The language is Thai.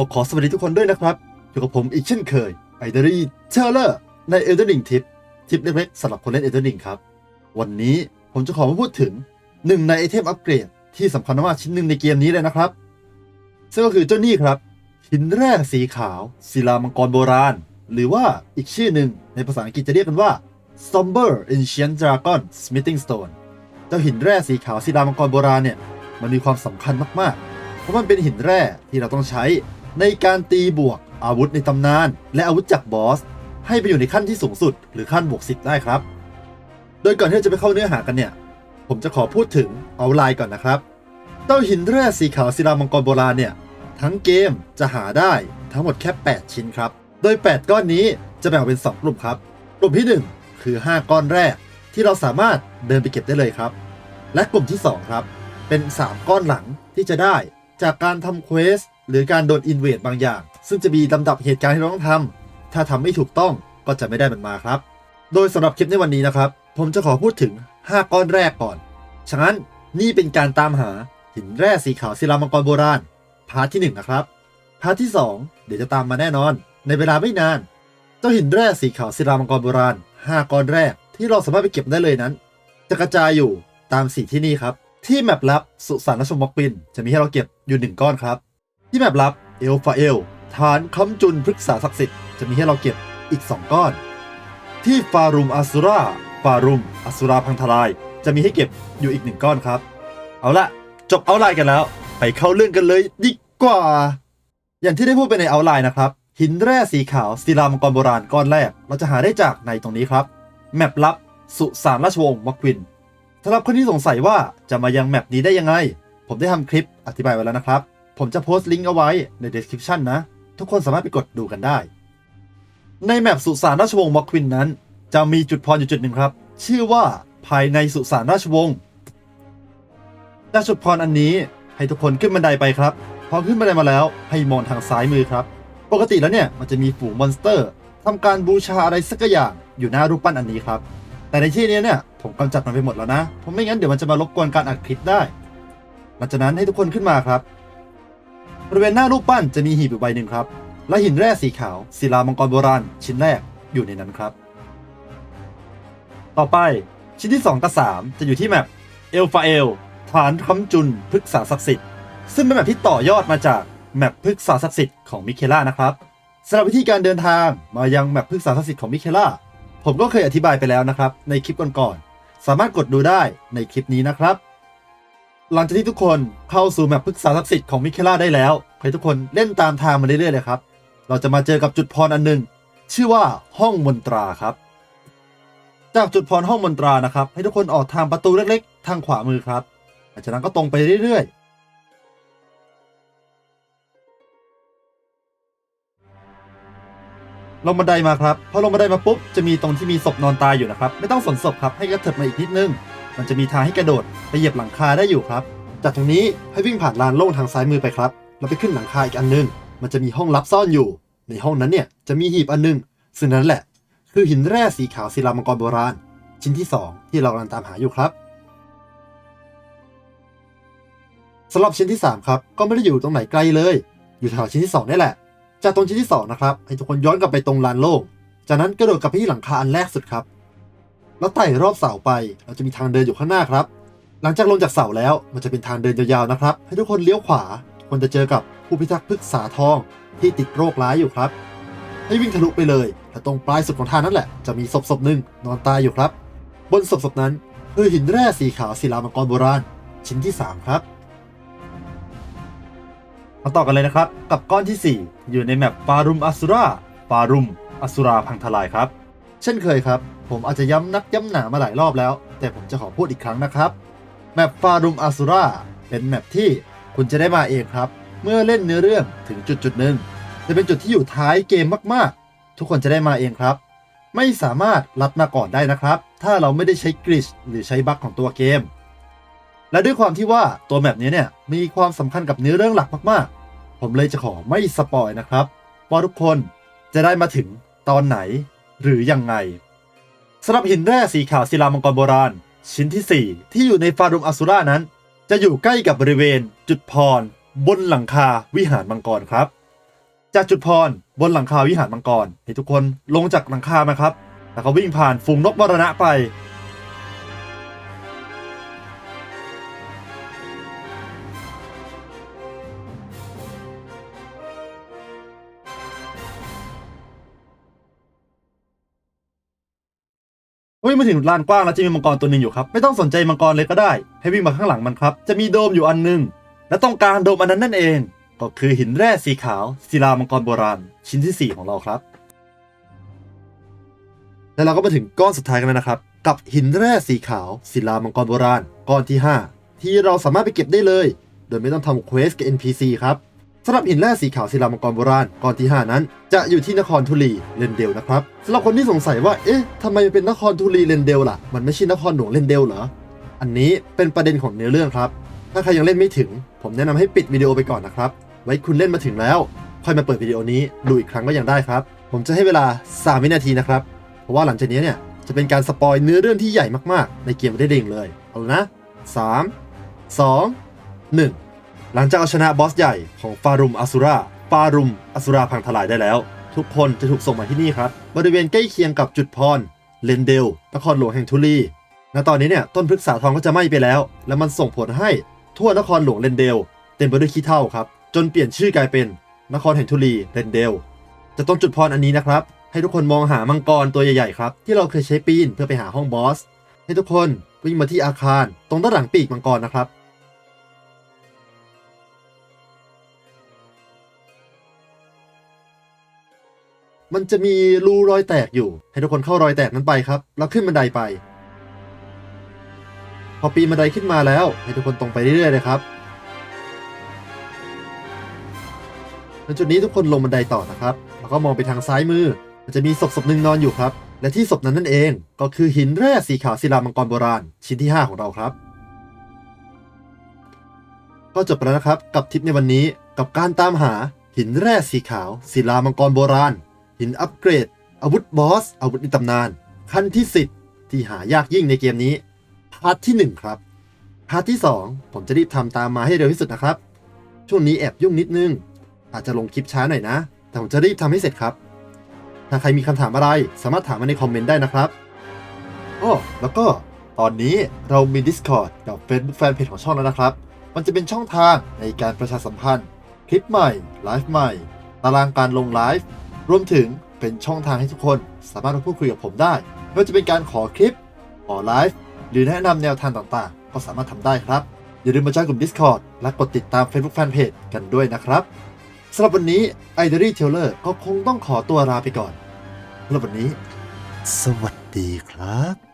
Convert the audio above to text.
ก็ขอสวัสดีทุกคนด้วยนะครับ อยู่กับผมอีกเช่นเคยไอเดอรี่เชอร์เลอร์ในเอลเดอร์ดิงทิปทิปเล็กๆสำหรับคนเล่นเอลเดอร์ดิงครับ วันนี้ผมจะขอมาพูดถึงหนึ่งในไอเทมอัปเกรดที่สำคัญมากชิ้นหนึ่งในเกมนี้เลยนะครับ ซึ่งก็คือเจ้านี่ครับหินแร่สีขาว ศิลามังกรโบราณ หรือว่าอีกชื่อหนึ่งในภาษาอังกฤษจะเรียกกันว่า Somber Ancient Dragon Smithing Stone เจ้าหินแร่สีขาวศิลามังกรโบราณเนี่ยมันมีความสำคัญมากๆ เพราะมันเป็นหินแร่ที่เราต้องใช้ ในการตีบวก อาวุธในตำนาน และอาวุธจากบอส ให้ไปอยู่ในขั้นที่สูงสุด หรือขั้นบวกสิบได้ครับ โดยก่อนที่เราจะไปเข้าเนื้อหากันเนี่ย ผมจะขอพูดถึงเอาไลน์ก่อนนะครับ เต้าหินแร่สีขาวศิลามังกรโบราณเนี่ย ทั้งเกมจะหาได้ทั้งหมดแค่ 8 ชิ้นครับ โดย 8 ก้อนนี้จะแบ่งเป็น 2 กลุ่มครับ กลุ่มที่ 1 คือ 5 ก้อนแรก ที่เราสามารถเดินไปเก็บได้เลยครับ และกลุ่มที่ 2 ครับ เป็น 3 ก้อนหลังที่จะได้ จากการทำเควสหรือการโดนอินเวดบางอย่าง ซึ่งจะมีลำดับเหตุการณ์ที่เราต้องทำถ้าทำไม่ถูกต้องก็จะไม่ได้มันมาครับ โดยสำหรับคลิปในวันนี้นะครับ ผมจะขอพูดถึง 5 ก้อนแรกก่อน ฉะนั้นนี่เป็นการตามหาหินแร่สีขาวศิลามังกรโบราณ พาร์ทที่ 1 นะครับ พาร์ทที่ 2 เดี๋ยวจะตามมาแน่นอน ในเวลาไม่นาน เจ้าหินแร่สีขาวศิลามังกรโบราณ 5 ก้อนแรกที่เราสามารถไปเก็บได้เลยนั้น จะกระจายอยู่ตามสีที่นี่ครับ ที่แมปลับสุสานราชมกปิน จะมีให้เราเก็บอยู่1ก้อนครับ ที่แมปลับเอลฟาเอลฐานคำจุนพฤกษาศักดิ์สิทธิ์จะมีให้เราเก็บอีก 2 ก้อน ที่ฟารุมอสุราฟารุมอสุราพังทลาย จะมีให้เก็บอยู่อีกหนึ่งก้อนครับ เอาละจบเอาไลน์กันแล้ว ไปเข้าเรื่องกันเลยดีกว่า อย่างที่ได้พูดไปในเอาไลน์นะครับ หินแร่สีขาวศิลามังกรโบราณก้อนแรก เราจะหาได้จากในตรงนี้ครับ แมปลับสุสานราชวงศ์มักวิน สำหรับคนที่สงสัยว่าจะมายังแมปนี้ได้ยังไง ผมได้ทำคลิปอธิบายไว้แล้วนะครับ ผมจะโพสต์ลิงก์เอาไว้ใน description นะ ทุกคนสามารถไปกดดูกันได้ ในแมปสุสานราชวงศ์มอควินนั้น จะมีจุดพรอยู่จุดหนึ่งครับ ชื่อว่าภายในสุสานราชวงศ์จากจุดพรอันนี้ให้ทุกคนขึ้นบันไดไปครับ พอขึ้นบันไดมาแล้วให้มองทางซ้ายมือครับ ปกติแล้วเนี่ยมันจะมีฝูงมอนสเตอร์ทำการบูชาอะไรสักอย่างอยู่หน้ารูปปั้นอันนี้ครับ แต่ในที่นี้เนี่ย ผมกำจัดมันไปหมดแล้วนะ เพราะไม่งั้นเดี๋ยวมันจะมารบกวนการอัดคลิปได้ หลังจากนั้นให้ทุกคนขึ้นมาครับ บริเวณหน้ารูปปั้นจะมีหีบอยู่ใบหนึ่งครับ และหินแร่สีขาวศิลามังกรโบราณชิ้นแรกอยู่ในนั้นครับ ต่อไปชิ้นที่ 2 กับ 3 จะอยู่ที่แมปเอลฟาเอลฐานคำจุนพฤกษาศักดิ์สิทธิ์ ซึ่งเป็นแมปที่ต่อยอดมาจากแมปพฤกษาศักดิ์สิทธิ์ของมิเคล่านะครับสำหรับวิธีการเดินทางมายังแมปพฤกษาศักดิ์สิทธิ์ของมิเคล่าผมก็เคยอธิบายไปแล้วนะครับในคลิปก่อนๆ สามารถกดดูได้ในคลิปนี้นะครับ หลังจากที่ทุกคนเข้าสู่แมปพฤกษาศักดิ์สิทธิ์ของมิเคล่าได้แล้วให้ทุกคนเล่นตามทางมาเรื่อยๆเลยครับ เราจะมาเจอกับจุดพรอันหนึ่งชื่อว่าห้องมนตราครับ จากจุดพรห้องมนตรานะครับ ให้ทุกคนออกทางประตูเล็กๆ ทางขวามือครับหลังจากนั้นก็ตรงไปเรื่อยๆ ลงบันไดมาครับ พอลงบันไดมาปุ๊บ จะมีตรงที่มีศพนอนตายอยู่นะครับ ไม่ต้องสนศพครับ ให้กระเถิบมาอีกนิดนึง มันจะมีทางให้กระโดดไปเหยียบหลังคาได้อยู่ครับ จากตรงนี้ให้วิ่งผ่านลานโล่งทางซ้ายมือไปครับ แล้วไปขึ้นหลังคาอีกอันนึง มันจะมีห้องลับซ่อนอยู่ ในห้องนั้นเนี่ยจะมีหีบอันนึง ซึ่งนั้นแหละ คือหินแร่สีขาวศิลามังกรโบราณ ชิ้นที่ 2 ที่เรากำลังตามหาอยู่ครับสำหรับชิ้นที่ 3 ครับ ก็ไม่ได้อยู่ตรงไหนไกลเลย อยู่แถวชิ้นที่2นี่แหละ จากตรงชิ้นที่2นะครับให้ทุกคนย้อนกลับไปตรงลานโล่งจากนั้นกระโดดกลับไปที่หลังคาอันแรกสุดครับ แล้วไต่รอบเสาไป เราจะมีทางเดินอยู่ข้างหน้าครับ หลังจากลงจากเสาแล้วมันจะเป็นทางเดินยาวๆนะครับ ให้ทุกคนเลี้ยวขวาคนจะเจอกับผู้พิทักษ์พฤกษาทองที่ติดโรคร้ายอยู่ครับ ให้วิ่งทะลุไปเลยและตรงปลายสุดของทางนั่นแหละจะมีศพศพหนึ่งนอนตายอยู่ครับ บนศพศพนั้นคือหินแร่สีขาวศิลามังกรโบราณ ชิ้นที่ 3 ครับ มาต่อกันเลยนะครับ กับก้อนที่ 4 อยู่ในแมปฟารุมอสุราฟารุมอสุราพังทลายครับ เช่นเคยครับ ผมอาจจะย้ำนักย้ำหนามาหลายรอบแล้ว แต่ผมจะขอพูดอีกครั้งนะครับแมปฟารุมอสุราเป็นแมปที่คุณจะได้มาเองครับ เมื่อเล่นเนื้อเรื่องถึงจุดจุดหนึ่งจะเป็นจุดที่อยู่ท้ายเกมมากๆ ทุกคนจะได้มาเองครับ ไม่สามารถรัดมาก่อนได้นะครับ ถ้าเราไม่ได้ใช้กริชหรือใช้บั๊กของตัวเกม และด้วยความที่ว่าตัวแมปนี้เนี่ยมีความสำคัญกับเนื้อเรื่องหลักมากๆ ผมเลยจะขอไม่สปอยนะครับ ว่าทุกคนจะได้มาถึงตอนไหนหรือยังไงสำหรับหินแร่สีขาวศิลามังกรโบราณ ชิ้นที่ 4 ที่อยู่ในฟารุมอสุรานั้น จะอยู่ใกล้กับบริเวณ จุดพร บนหลังคาวิหารมังกรครับ จากจุดพร บนหลังคาวิหารมังกรให้ทุกคนลงจากหลังคามาครับแล้วก็วิ่งผ่านฝูงนกมรณะไป วิ่งมาถึงลานกว้างแล้วจะมีมังกรตัวหนึ่งอยู่ครับ ไม่ต้องสนใจมังกรเลยก็ได้ ให้วิ่งมาข้างหลังมันครับ จะมีโดมอยู่อันหนึง และตรงกางโดมอันนั้นนั่นเอง ก็คือหินแร่สีขาวศิลามังกรโบราณ ชิ้นที่ 4 ของเราครับ แล้วเราก็มาถึงก้อนสุดท้ายกันแล้วนะครับ กับหินแร่สีขาวศิลามังกรโบราณ ก้อนที่ 5 ที่เราสามารถไปเก็บได้เลย โดยไม่ต้องทำเควสกับ NPC ครับ สำหรับหินแร่สีขาวศิลามังกรโบราณก้อนที่ 5 นั้น จะอยู่ที่นครทุลีเลนเดลนะครับสำหรับคนที่สงสัยว่าเอ๊ะทำไมเป็นนครทุลีเลนเดลล่ะ มันไม่ใช่นครหลวงเลนเดลเหรออันนี้เป็นประเด็นของเนื้อเรื่องครับ ถ้าใครยังเล่นไม่ถึง ผมแนะนำให้ปิดวิดีโอไปก่อนนะครับ ไว้คุณเล่นมาถึงแล้ว ค่อยมาเปิดวิดีโอนี้ดูอีกครั้งก็ยังได้ครับ ผมจะให้เวลา 3 วินาทีนะครับ เพราะว่าหลังจากนี้เนี่ยจะเป็นการสปอยเนื้อเรื่องที่ใหญ่มากๆ ในเกมได้เด้งเลย เอาละนะ 3 2 1 หลังจากเอาชนะบอสใหญ่ของฟารุมอสุราฟารุมอสุราพังทลายได้แล้ว ทุกคนจะถูกส่งมาที่นี่ครับ บริเวณใกล้เคียงกับจุดพรเลนเดลนครหลวงแห่งทุลีณตอนนี้เนี่ยต้นพฤกษาทองก็จะไหม้ไปแล้ว และมันส่งผลให้ทั่วนครหลวงเลนเดล เต็มไปด้วยขี้เถ้าครับ จนเปลี่ยนชื่อกลายเป็นนครแห่งทุลีเรนเดลจะตรงจุดพรอันนี้นะครับ ให้ทุกคนมองหามังกรตัวใหญ่ๆครับ ที่เราเคยใช้ปีนเพื่อไปหาห้องบอส ให้ทุกคนวิ่งมาที่อาคาร ตรงด้านหลังปีกมังกรนะครับ มันจะมีรูรอยแตกอยู่ ให้ทุกคนเข้ารอยแตกนั้นไปครับ แล้วขึ้นบันไดไป พอปีนบันไดขึ้นมาแล้ว ให้ทุกคนตรงไปเรื่อยๆเลยครับในจุดนี้ทุกคนลงบันไดต่อนะครับ แล้วก็มองไปทางซ้ายมือ มันจะมีศพศพหนึ่งนอนอยู่ครับ และที่ศพนั้นนั่นเองก็คือหินแร่สีขาวศิลามังกรโบราณ ชิ้นที่ 5 ของเราครับ ก็จบไปแล้วนะครับกับทริปในวันนี้กับการตามหาหินแร่สีขาวศิลามังกรโบราณ หินอัปเกรด อาวุธบอส อาวุธในตำนาน ขั้นที่ 10 ที่หายากยิ่งในเกมนี้ พาร์ทที่ 1 ครับพาร์ทที่ 2 ผมจะรีบทำตามมาให้เร็วที่สุดนะครับ ช่วงนี้แอบยุ่งนิดนึง อาจจะลงคลิปช้าหน่อยนะ แต่ผมจะรีบทำให้เสร็จครับ ถ้าใครมีคำถามอะไรสามารถถามมาในคอมเมนต์ได้นะครับอ้อแล้วก็ตอนนี้เรามี Discord กับ Facebook Fanpage ของช่องแล้วนะครับ มันจะเป็นช่องทางในการประชาสัมพันธ์ คลิปใหม่ ไลฟ์ใหม่ ตารางการลงไลฟ์ รวมถึงเป็นช่องทางให้ทุกคนสามารถมาพูดคุยกับผมได้ไม่ว่าจะเป็นการขอคลิป ขอไลฟ์ หรือแนะนำแนวทางต่างๆ ก็สามารถทำได้ครับ อย่าลืมมาจอยกลุ่ม Discord และกดติดตาม Facebook Fanpage กันด้วยนะครับสำหรับวันนี้ i d e r y Taylor ก็คงต้องขอตัวลาไปก่อนสำหรับวันนี้ สวัสดีครับ